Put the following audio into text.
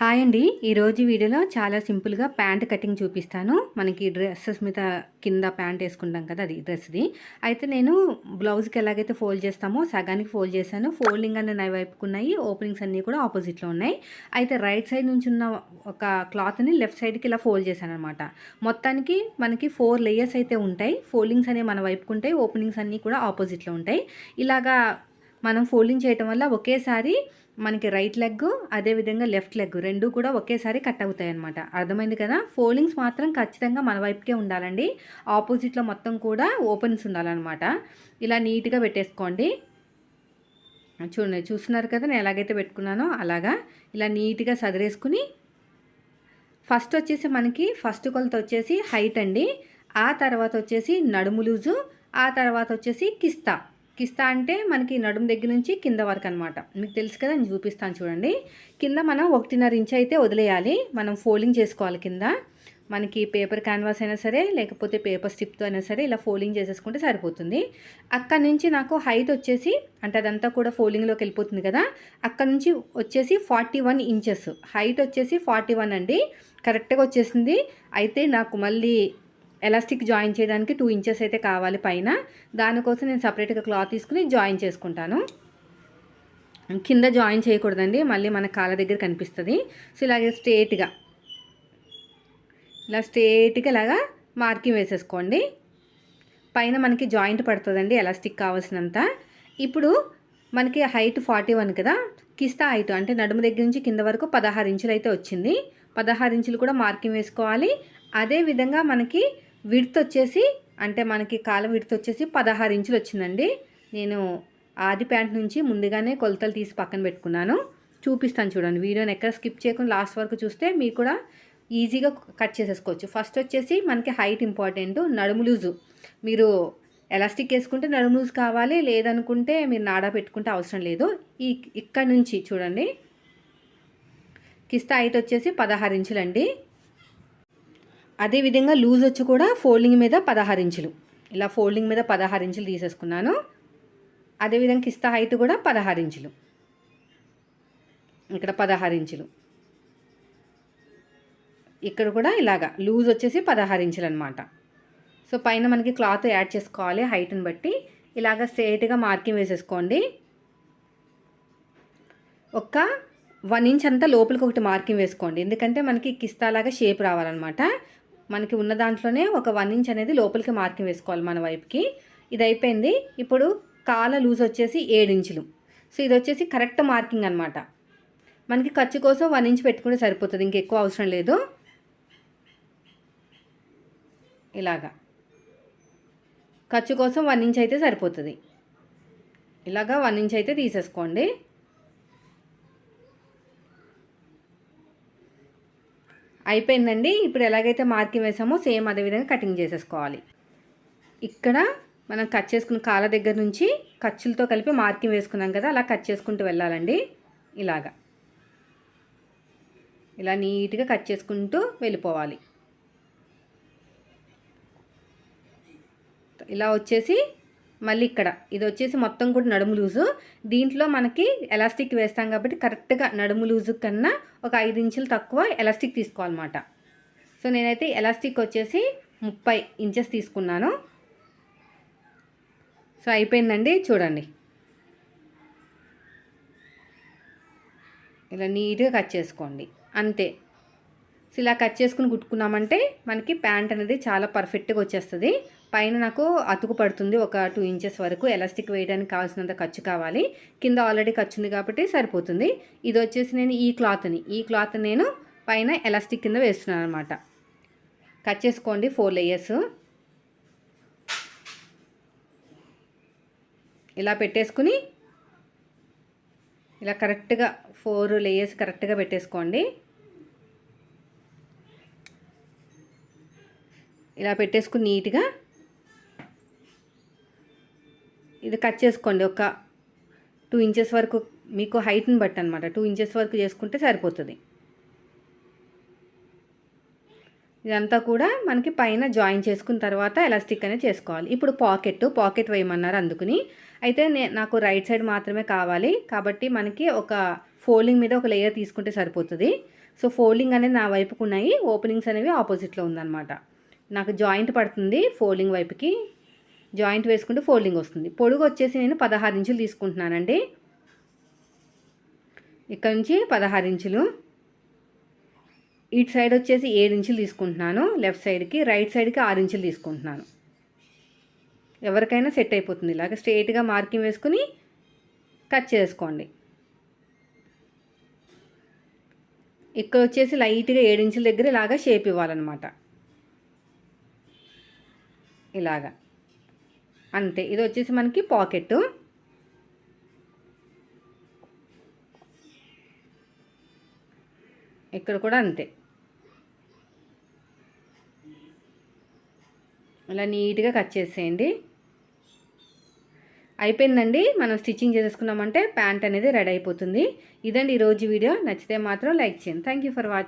Hi అండి. ఈరోజు వీడియోలో చాలా సింపుల్గా ప్యాంట్ కటింగ్ చూపిస్తాను. మనకి డ్రెస్సెస్ మీద కింద ప్యాంట్ వేసుకుంటాం కదా అది డ్రెస్ది. అయితే నేను బ్లౌజ్కి ఎలాగైతే ఫోల్డ్ చేస్తామో సగానికి ఫోల్డ్ చేశాను. ఫోల్డింగ్ అనే నా వైపుకున్నాయి ఓపెనింగ్స్ అన్నీ కూడా ఆపోజిట్లో ఉన్నాయి. అయితే రైట్ సైడ్ నుంచి ఉన్న ఒక క్లాత్ని లెఫ్ట్ సైడ్కి ఇలా ఫోల్డ్ చేశాను అనమాట మొత్తానికి మనకి ఫోర్ లేయర్స్ అయితే ఉంటాయి. ఫోల్డింగ్స్ అనేవి మన వైపుకుంటాయి ఓపెనింగ్స్ అన్నీ కూడా ఆపోజిట్లో ఉంటాయి. ఇలాగా మనం ఫోల్డింగ్ చేయటం వల్ల ఒకేసారి మనకి రైట్ లెగ్ అదేవిధంగా లెఫ్ట్ లెగ్ రెండు కూడా ఒకేసారి కట్ అవుతాయి అనమాట అర్థమైంది కదా? ఫోల్డింగ్స్ మాత్రం ఖచ్చితంగా మన వైపుకే ఉండాలండి. ఆపోజిట్లో మొత్తం కూడా ఓపెన్స్ ఉండాలన్నమాట. ఇలా నీట్గా పెట్టేసుకోండి. చూడండి చూస్తున్నారు కదా? నేను ఎలాగైతే పెట్టుకున్నానో అలాగా ఇలా నీట్గా సదిరేసుకుని ఫస్ట్ వచ్చేసి మనకి ఫస్ట్ కొలత వచ్చేసి హైట్ అండి. ఆ తర్వాత వచ్చేసి నడుము లూజు ఆ తర్వాత వచ్చేసి కిస్తా. కిస్తా అంటే మనకి నడుము దగ్గర నుంచి కింద వరకు అనమాట మీకు తెలుసు కదా నేను చూపిస్తాను చూడండి. కింద మనం ఒకటిన్నర ఇంచ్ అయితే వదిలేయాలి. మనం ఫోల్డింగ్ చేసుకోవాలి కింద. మనకి పేపర్ క్యాన్వాస్ అయినా సరే లేకపోతే పేపర్ స్టిప్తో అయినా సరే ఇలా ఫోల్డింగ్ చేసేసుకుంటే సరిపోతుంది. అక్కడ నుంచి నాకు హైట్ వచ్చేసి అంటే అదంతా కూడా ఫోల్డింగ్లోకి వెళ్ళిపోతుంది కదా అక్కడ నుంచి వచ్చేసి ఫార్టీ వన్ ఇంచెస్. హైట్ వచ్చేసి ఫార్టీ వన్ అండి. కరెక్ట్గా వచ్చేసింది. అయితే నాకు మళ్ళీ ఎలాస్టిక్ జాయిన్ చేయడానికి టూ ఇంచెస్ అయితే కావాలి పైన. దానికోసం నేను సపరేట్గా క్లాత్ తీసుకుని జాయిన్ చేసుకుంటాను. కింద జాయిన్ చేయకూడదండి మళ్ళీ మన కాళ్ళ దగ్గర కనిపిస్తుంది. సో ఇలాగే స్ట్రేట్గా ఇలా స్ట్రేట్గా ఇలాగా మార్కింగ్ వేసేసుకోండి. పైన మనకి జాయింట్ పడుతుందండి ఎలాస్టిక్ కావాల్సినంత. ఇప్పుడు మనకి హైట్ ఫార్టీ వన్ కదా కిస్తా హైట్ అంటే నడుము దగ్గర నుంచి కింద వరకు పదహారు ఇంచులు అయితే వచ్చింది. పదహారు ఇంచులు కూడా మార్కింగ్ వేసుకోవాలి. అదేవిధంగా మనకి విడ్త్ వచ్చేసి అంటే మనకి కాల విడ్త్ వచ్చేసి పదహారు ఇంచులు వచ్చిందండి. నేను ఆది ప్యాంట్ నుంచి ముందుగానే కొలతలు తీసి పక్కన పెట్టుకున్నాను. చూపిస్తాను చూడండి. వీడియోని ఎక్కడ స్కిప్ చేయకుండా లాస్ట్ వరకు చూస్తే మీరు కూడా ఈజీగా కట్ చేసేసుకోవచ్చు. ఫస్ట్ వచ్చేసి మనకి హైట్ ఇంపార్టెంట్ నడుము లూజు. మీరు ఎలాస్టిక్ వేసుకుంటే నడుము లూజ్ కావాలి లేదనుకుంటే మీరు నాడా పెట్టుకుంటే అవసరం లేదు. ఈ ఇక్కడ నుంచి చూడండి. కిస్తా హైట్ వచ్చేసి పదహారు ఇంచులండి. అదేవిధంగా లూజ్ వచ్చి కూడా ఫోల్డింగ్ మీద పదహారు ఇంచులు. ఇలా ఫోల్డింగ్ మీద పదహారు ఇంచులు తీసేసుకున్నాను. అదేవిధంగా కిస్తా హైట్ కూడా పదహారు ఇంచులు. ఇక్కడ పదహారు ఇంచులు. ఇక్కడ కూడా ఇలాగా లూజ్ వచ్చేసి పదహారు ఇంచులు అనమాట సో పైన మనకి క్లాత్ యాడ్ చేసుకోవాలి హైట్ని బట్టి. ఇలాగ స్ట్రేట్గా మార్కింగ్ వేసేసుకోండి. ఒక వన్ ఇంచ్ అంతా లోపలికి ఒకటి మార్కింగ్ వేసుకోండి. ఎందుకంటే మనకి కిస్తాలాగా షేప్ రావాలన్నమాట. మనకి ఉన్న దాంట్లోనే ఒక వన్ ఇంచ్ అనేది లోపలికి మార్కింగ్ వేసుకోవాలి మన వైపుకి. ఇది అయిపోయింది. ఇప్పుడు కాల లూజ్ వచ్చేసి ఏడు ఇంచులు. సో ఇది వచ్చేసి కరెక్ట్ మార్కింగ్ అనమాట మనకి ఖర్చు కోసం వన్ ఇంచ్ పెట్టుకుంటే సరిపోతుంది. ఇంకెక్కువ అవసరం లేదు. ఇలాగా. ఖర్చు కోసం వన్ ఇంచ్ అయితే సరిపోతుంది. ఇలాగా వన్ ఇంచ్ అయితే తీసేసుకోండి. అయిపోయిందండి. ఇప్పుడు ఎలాగైతే మార్కింగ్ వేసామో సేమ్ అదే విధంగా కటింగ్ చేసేసుకోవాలి. ఇక్కడ మనం కట్ చేసుకున్న కాళ్ళ దగ్గర నుంచి ఖర్చులతో కలిపి మార్కింగ్ వేసుకున్నాం కదా అలా కట్ చేసుకుంటూ వెళ్ళాలండి. ఇలాగా. ఇలా నీట్గా కట్ చేసుకుంటూ వెళ్ళిపోవాలి. ఇలా వచ్చేసి మళ్ళీ ఇక్కడ. ఇది వచ్చేసి మొత్తం కూడా నడుము లూజు. దీంట్లో మనకి ఎలాస్టిక్ వేస్తాం కాబట్టి కరెక్ట్గా నడుము లూజు కన్నా ఒక ఐదు ఇంచులు తక్కువ ఎలాస్టిక్ తీసుకోవాలన్నమాట. సో నేనైతే ఎలాస్టిక్ వచ్చేసి ముప్పై ఇంచెస్ తీసుకున్నాను. సో అయిపోయిందండి. చూడండి. ఇలా నీట్గా కట్ చేసుకోండి. అంతే. సో ఇలా కట్ చేసుకుని కుట్టుకున్నామంటే మనకి ప్యాంట్ అనేది చాలా పర్ఫెక్ట్గా వచ్చేస్తుంది. పైన నాకు అతుకు పడుతుంది ఒక టూ ఇంచెస్ వరకు. ఎలాస్టిక్ వేయడానికి కావాల్సినంత ఖర్చు కావాలి. కింద ఆల్రెడీ ఖర్చు ఉంది కాబట్టి సరిపోతుంది. ఇది వచ్చేసి నేను ఈ క్లాత్ని. ఈ క్లాత్ నేను పైన ఎలాస్టిక్ కింద వేస్తున్నాను అనమాట కట్ చేసుకోండి ఫోర్ లేయర్స్ ఇలా పెట్టేసుకుని ఇలా కరెక్ట్గా ఫోర్ లేయర్స్ కరెక్ట్గా పెట్టేసుకోండి. ఇలా పెట్టేసుకుని నీట్గా ఇది కట్ చేసుకోండి. ఒక టూ ఇంచెస్ వరకు మీకు హైట్ని బట్టి అనమాట టూ ఇంచెస్ వరకు చేసుకుంటే సరిపోతుంది. ఇదంతా కూడా మనకి పైన జాయిన్ చేసుకున్న తర్వాత ఎలాస్టిక్ అనేది చేసుకోవాలి. ఇప్పుడు పాకెట్ పాకెట్ వేయమన్నారు అందుకుని. అయితే నే నాకు రైట్ సైడ్ మాత్రమే కావాలి. కాబట్టి మనకి ఒక ఫోల్డింగ్ మీద ఒక లేయర్ తీసుకుంటే సరిపోతుంది. సో ఫోల్డింగ్ అనేది నా వైపుకు ఉన్నాయి. ఓపెనింగ్స్ అనేవి ఆపోజిట్లో ఉందన్నమాట. నాకు జాయింట్ పడుతుంది ఫోల్డింగ్ వైపుకి. జాయింట్ వేసుకుంటే ఫోల్డింగ్ వస్తుంది. పొడుగు వచ్చేసి నేను పదహారు ఇంచులు తీసుకుంటున్నానండి. ఇక్కడ నుంచి పదహారు ఇంచులు. ఇటు సైడ్ వచ్చేసి ఏడు ఇంచులు తీసుకుంటున్నాను. లెఫ్ట్ సైడ్కి రైట్ సైడ్కి ఆరు ఇంచులు తీసుకుంటున్నాను. ఎవరికైనా సెట్ అయిపోతుంది. ఇలాగ స్ట్రైట్గా మార్కింగ్ వేసుకుని కట్ చేసుకోండి. ఇక్కడ వచ్చేసి లైట్గా ఏడు ఇంచుల దగ్గర ఇలాగా షేప్ ఇవ్వాలన్నమాట. ఇలాగా. అంతే. ఇది వచ్చేసి మనకి పాకెట్. ఇక్కడ కూడా అంతే. ఇలా నీట్గా కట్ చేసేయండి. అయిపోయిందండి. మనం స్టిచ్చింగ్ చేసేసుకున్నామంటే ప్యాంట్ అనేది రెడీ అయిపోతుంది. ఇదండి ఈరోజు వీడియో. నచ్చితే మాత్రం లైక్ చేయండి. Thank you for watching